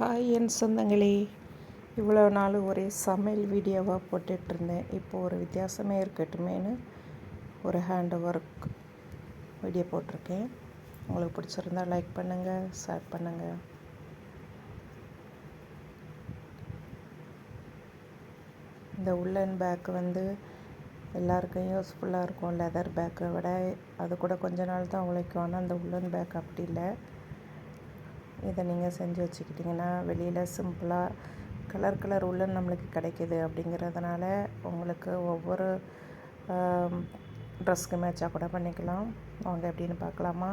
Hi என் சொந்தங்களே. இவ்வளோ நாள் ஒரே சமையல் வீடியோவாக போட்டுட்ருந்தேன். இப்போது ஒரு வித்தியாசமே இருக்கட்டுமேனு ஒரு ஹேண்ட் ஒர்க் வீடியோ போட்டிருக்கேன். உங்களுக்கு பிடிச்சிருந்தா லைக் பண்ணுங்கள் ஷேர் பண்ணுங்கள் இந்த உள்ளன் பேக் வந்து எல்லாருக்கும் யூஸ்ஃபுல்லாக இருக்கும் லெதர் பேக்கை விட அது கூட கொஞ்ச நாள் தான் உழைக்கும். ஆனால் அந்த உள்ளன் பேக் அப்படி இல்லை. இதை நீங்கள் செஞ்சு வச்சுக்கிட்டிங்கன்னா வெளியில் சிம்பிளாக கலர் கலர் உள்ள நம்மளுக்கு கிடைக்கிது அப்படிங்கிறதுனால உங்களுக்கு ஒவ்வொரு ட்ரெஸ்க்கு மேட்சாக கூட பண்ணிக்கலாம். அவங்க எப்படின்னு பார்க்கலாமா?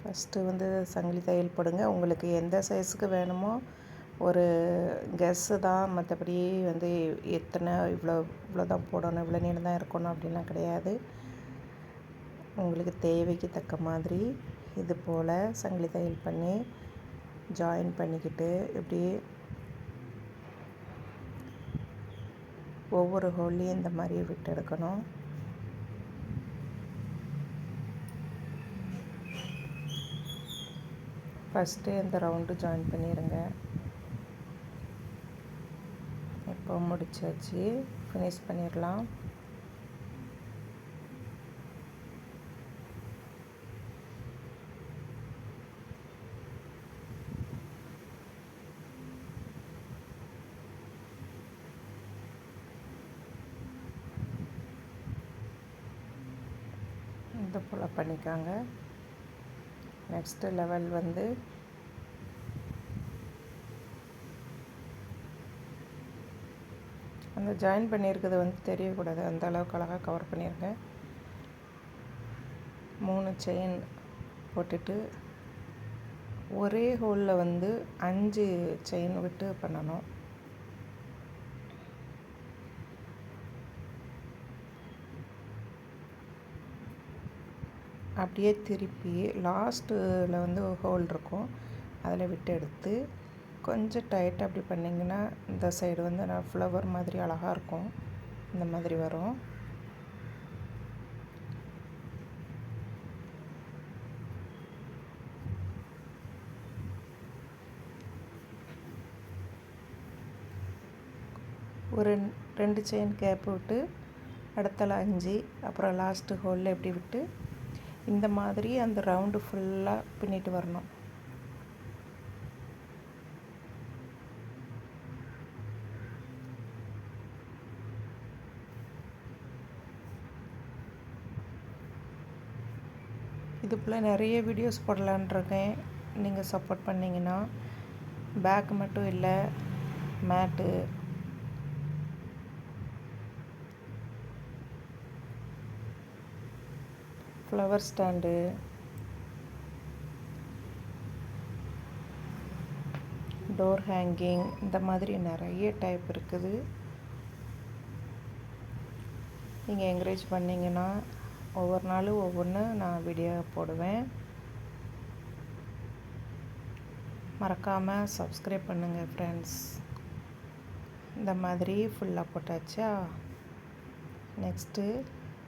ஃபஸ்ட்டு வந்து சங்கிலி தையல் போடுங்க. உங்களுக்கு எந்த சைஸுக்கு வேணுமோ ஒரு கெஸ்ஸு தான். மற்றபடி வந்து எத்தனை இவ்வளோ இவ்வளோ தான் போடணும் இவ்வளோ நீளம் தான் இருக்கணும் அப்படின்லாம் கிடையாது. உங்களுக்கு தேவைக்கு தக்க மாதிரி இது போல் சங்கிலி தையல் பண்ணி ஜாயின் பண்ணிக்கிட்டு இப்படி ஒவ்வொரு ஹோல்லையும் இந்த மாதிரி விட்டு எடுக்கணும். ஃபஸ்ட்டு இந்த ரவுண்டு ஜாயின் பண்ணிடுங்க இப்போ முடிச்சாச்சு. ஃபினிஷ் பண்ணிடலாம். இது போல் பண்ணிக்காங்க. நெக்ஸ்ட்டு லெவல் வந்து அந்த ஜாயின் பண்ணியிருக்கிறது வந்து தெரியக்கூடாது. அந்த அளவுக்கு அழகாக கவர் பண்ணியிருங்க மூணு செயின் போட்டுட்டு ஒரே ஹோலில் வந்து அஞ்சு செயின் விட்டு பண்ணணும். அப்படியே திருப்பி லாஸ்ட்டில் வந்து ஹோல் இருக்கும். அதில் விட்டு எடுத்து கொஞ்சம் டைட்டாக அப்படி பண்ணிங்கன்னா இந்த சைடு வந்து நான் ஃப்ளவர் மாதிரி அழகாக இருக்கும். இந்த மாதிரி வரும். ஒரு ரெண்டு செயின் கேப் விட்டு அடுத்தல அஞ்சு அப்புறம் லாஸ்ட்டு ஹோலில் எப்படி விட்டு இந்த மாதிரி அந்த ரவுண்டு ஃபுல்லாக பின்னிட்டு வரணும். இது போல் நிறைய வீடியோஸ் போடலான்ருக்கேன் நீங்கள் சப்போர்ட் பண்ணிங்கன்னா பேக் மட்டும் இல்லை mat flower stand door hanging இந்த மாதிரி நிறைய டைப் இருக்குது. நீங்கள் என்கரேஜ் பண்ணிங்கன்னா ஒவ்வொரு நாளும் ஒவ்வொன்று நான் வீடியோ போடுவேன். மறக்காமல் சப்ஸ்கிரைப் பண்ணுங்கள் ஃப்ரெண்ட்ஸ் இந்த மாதிரி ஃபுல்லாக போட்டாச்சா? நெக்ஸ்ட்டு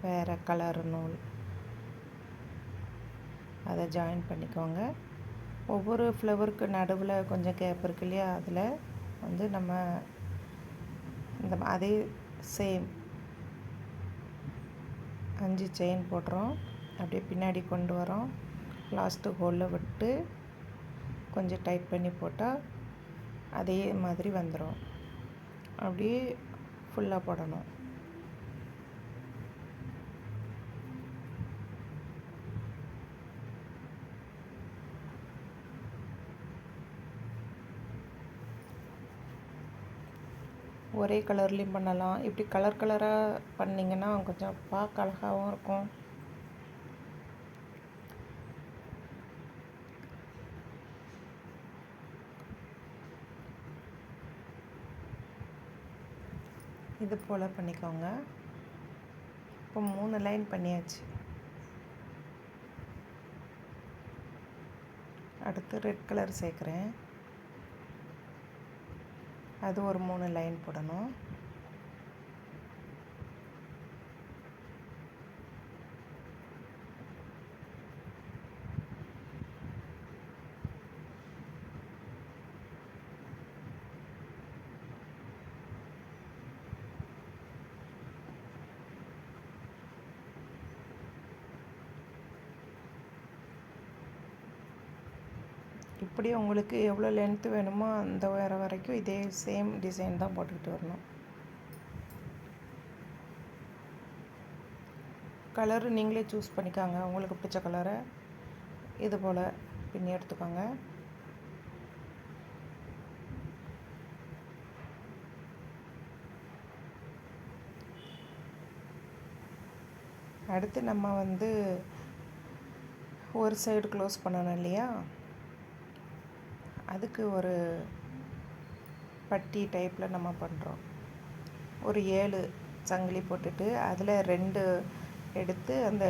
வேறு கலர் நூல். அதை ஜாயின் பண்ணிக்கோங்க. ஒவ்வொரு ஃப்ளவருக்கு நடுவில் கொஞ்சம் கேப் இருக்கு இல்லையா? அதில் வந்து நம்ம இந்த அதே சேம் அஞ்சு செயின் போடுறோம் அப்படியே பின்னாடி கொண்டு வரோம். லாஸ்ட்டு ஹோலில் விட்டு கொஞ்சம் டைட் பண்ணி போட்டால் அதே மாதிரி வந்துடும் அப்படியே ஃபுல்லாக போடணும். ஒரே கலர்லேயும் பண்ணலாம். இப்படி கலர் கலராக பண்ணிங்கன்னா கொஞ்சம் பார்க்க அழகாகவும் இருக்கும். இது போல் பண்ணிக்கோங்க. இப்போ மூணு லைன் பண்ணியாச்சு. அடுத்து ரெட் கலர் சேர்க்குறேன். அது ஒரு மூணு லைன் போடணும். இப்படி உங்களுக்கு எவ்வளோ லென்த்து வேணுமோ அந்த வர வரைக்கும் இதே சேம் டிசைன் தான் போட்டுக்கிட்டு வரணும். கலரு நீங்களே சூஸ் பண்ணிக்காங்க. உங்களுக்கு பிடிச்ச கலரை இது போல் பின்னி எடுத்துக்கோங்க. அடுத்து நம்ம வந்து ஒரு சைடு க்ளோஸ் பண்ணணும் இல்லையா? அதுக்கு ஒரு பட்டி டைப்பில் நம்ம பண்ணுறோம் ஒரு ஏழு சங்கிலி போட்டுட்டு அதில் ரெண்டு எடுத்து அந்த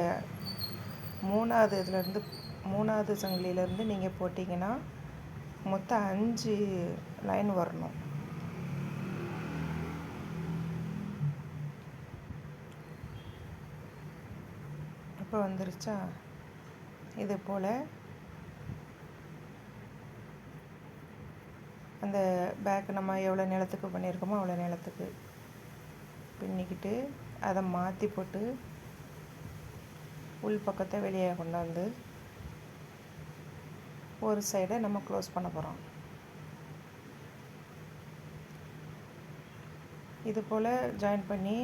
மூணாவது இதுலேருந்து மூணாவது சங்கிலியிலேருந்து நீங்கள் போட்டிங்கன்னா மொத்தம் அஞ்சு லைன் வரணும். இப்போ வந்துருச்சா? இது போல் அந்த பேக் நம்ம எவ்வளோ நிலத்துக்கு பண்ணியிருக்கோமோ அவ்வளோ நிலத்துக்கு பின்னிக்கிட்டு அதை மாற்றி போட்டு உள் பக்கத்தை வெளியே கொண்டாந்து ஒரு சைடை நம்ம க்ளோஸ் பண்ண போகிறோம் இது போல் ஜாயின் பண்ணி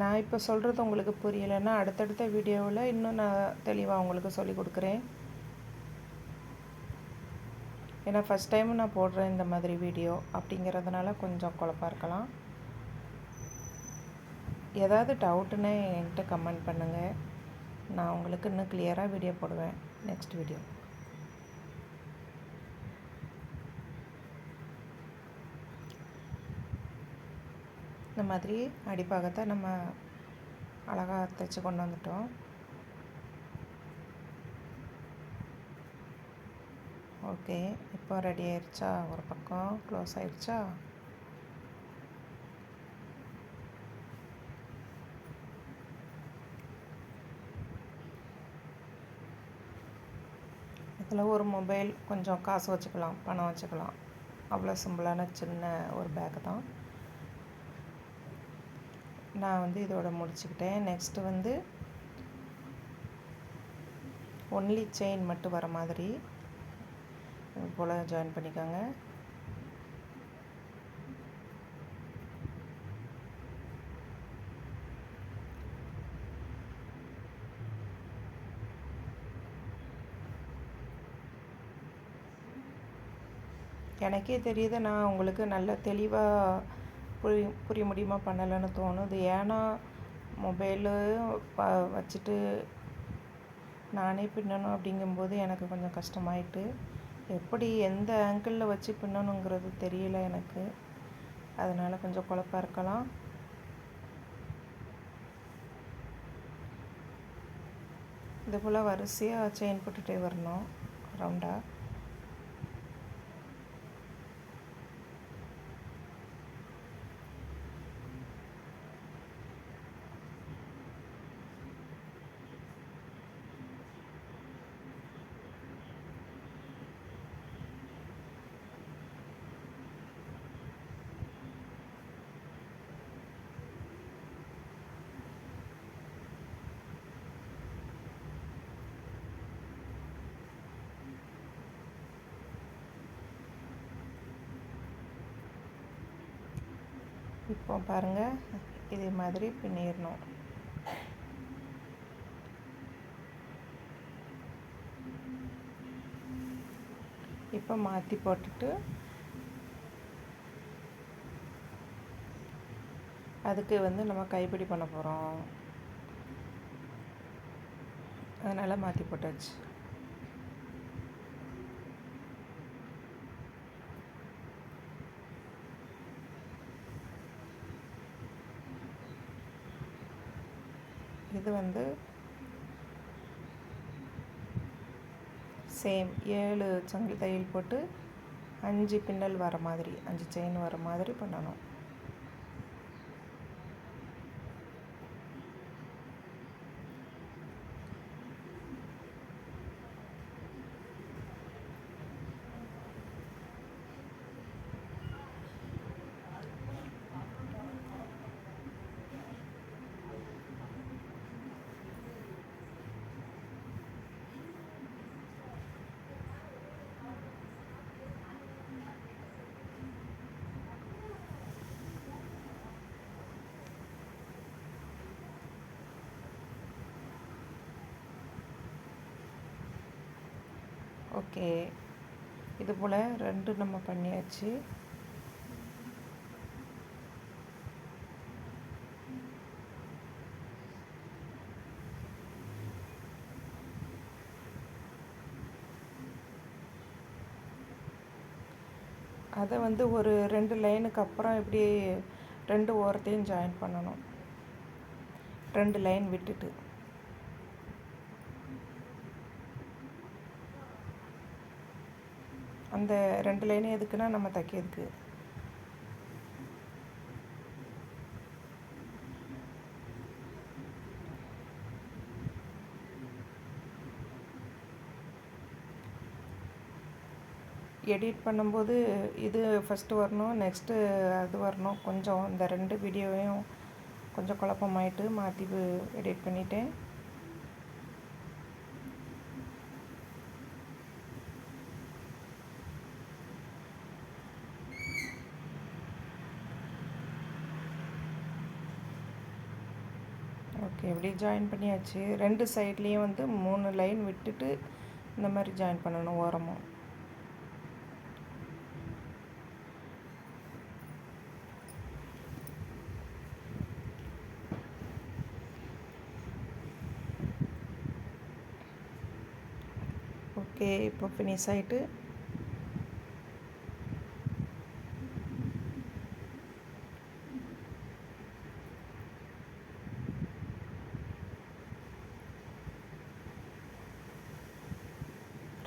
நான் இப்போ சொல்கிறது உங்களுக்கு புரியலைன்னா அடுத்தடுத்த வீடியோவில் இன்னும் நான் தெளிவாக உங்களுக்கு சொல்லி கொடுக்குறேன். ஏன்னா ஃபஸ்ட் டைம் நான் போடுறேன் இந்த மாதிரி வீடியோ அப்படிங்கிறதுனால கொஞ்சம் குழப்பாக இருக்கலாம். ஏதாவது டவுட்டுன்னு என்கிட்ட கமெண்ட் பண்ணுங்கள் நான் உங்களுக்கு இன்னும் கிளியராக வீடியோ போடுவேன். நெக்ஸ்ட் வீடியோ இந்த மாதிரி அடிப்பாகத்தை நம்ம அழகாக தைச்சி கொண்டு வந்துட்டோம். ஓகே இப்போ ரெடி ஆயிடுச்சா ஒரு பக்கம் க்ளோஸ் ஆயிடுச்சா இதில் ஒரு மொபைல் கொஞ்சம் காசு வச்சுக்கலாம் பணம் வச்சுக்கலாம். அவ்வளோ சிம்பிளான சின்ன ஒரு பேக்கு தான். நான் வந்து இதோட முடிச்சுக்கிட்டேன். நெக்ஸ்ட்டு வந்து ஒன்லி செயின் மட்டும் வர மாதிரி. போல் ஜாயின் பண்ணிக்கோங்க. எனக்கே தெரியுது நான் உங்களுக்கு நல்ல தெளிவாக புரிய புரிய முடியுமா? பண்ணலைன்னு தோணுது. ஏன்னா மொபைலு ப வச்சுட்டு நானே பின்னணும் அப்படிங்கும்போது எனக்கு கொஞ்சம் கஷ்டமாயிட்டு எப்படி எந்த ஆங்கிளில் வச்சு பின்னணுங்கிறது தெரியல எனக்கு. அதனால் கொஞ்சம் குழப்பா இருக்கலாம். இது போல் வரிசையாக செயின் போட்டுகிட்டே வரணும். ரவுண்டாக இப்போ பாருங்கள் இதே மாதிரி பின்னிடணும் இப்போ மாற்றி போட்டுட்டு அதுக்கு வந்து நம்ம கைப்பிடி பண்ண போகிறோம் அதனால் மாற்றி போட்டாச்சு. இது வந்து சேம் ஏழு சங்கிலி தையல் போட்டு அஞ்சு பின்னல் வர மாதிரி அஞ்சு செயின் வர மாதிரி பண்ணணும். ஓகே. இது போல் ரெண்டு நம்ம பண்ணியாச்சு. அதை வந்து ஒரு ரெண்டு லைனுக்கு அப்புறம் இப்படி ரெண்டு ஓரத்தையும் ஜாயின் பண்ணணும். ரெண்டு லைன் விட்டுட்டு. அந்த ரெண்டு லைனும் எதுக்குன்னா நம்ம தைக்கிறதுக்கு. எடிட் பண்ணும்போது இது ஃபஸ்ட்டு வரணும் நெக்ஸ்ட்டு அது வரணும். கொஞ்சம் இந்த ரெண்டு வீடியோவையும் கொஞ்சம் குழப்பமாயிட்டு மாற்றி எடிட் பண்ணிட்டேன். ஓகே இப்படி ஜாயின் பண்ணியாச்சு. ரெண்டு சைட்லேயும் வந்து மூணு லைன் விட்டுட்டு இந்த மாதிரி ஜாயின் பண்ணணும் ஓரமும் ஓகே இப்போ ஃபினிஷ் ஆகிட்டு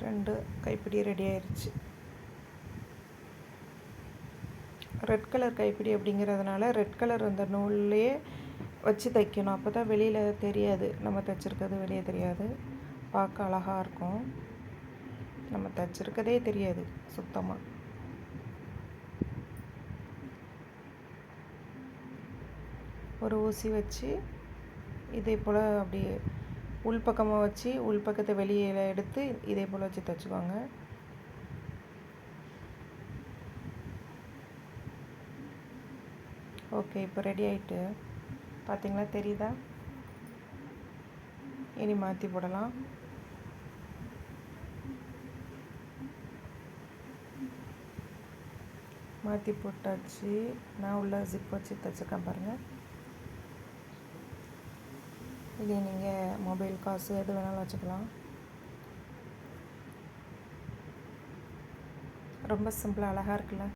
ரெண்டு கைப்பிடி ரெடி ஆயிடுச்சு ரெட் கலர் கைப்பிடி அப்படிங்கிறதுனால ரெட் கலர் அந்த நூல்லையே வச்சு தைக்கணும். அப்போ தான் வெளியில் தெரியாது. நம்ம தைச்சிருக்கிறது வெளியே தெரியாது. பார்க்க அழகாக இருக்கும். நம்ம தைச்சிருக்கதே தெரியாது சுத்தமாக ஒரு ஊசி வச்சு இதே போல் அப்படியே உள்பக்கமாக வச்சு உள்பக்கத்தை வெளியில் எடுத்து இதே போல் வச்சு தைச்சிக்குவாங்க ஓகே இப்போ ரெடி ஆகிட்டு பார்த்தீங்களா தெரியுதா? இனி மாற்றி போடலாம். மாற்றி போட்டாச்சு. நான் உள்ள ஜிப் வச்சு தைச்சிருக்கேன் பாருங்கள் இதே நீங்கள் மொபைல் காசு எது வேணாலும் வச்சுக்கலாம். ரொம்ப சிம்பிளாக அழகாக இருக்குல்ல?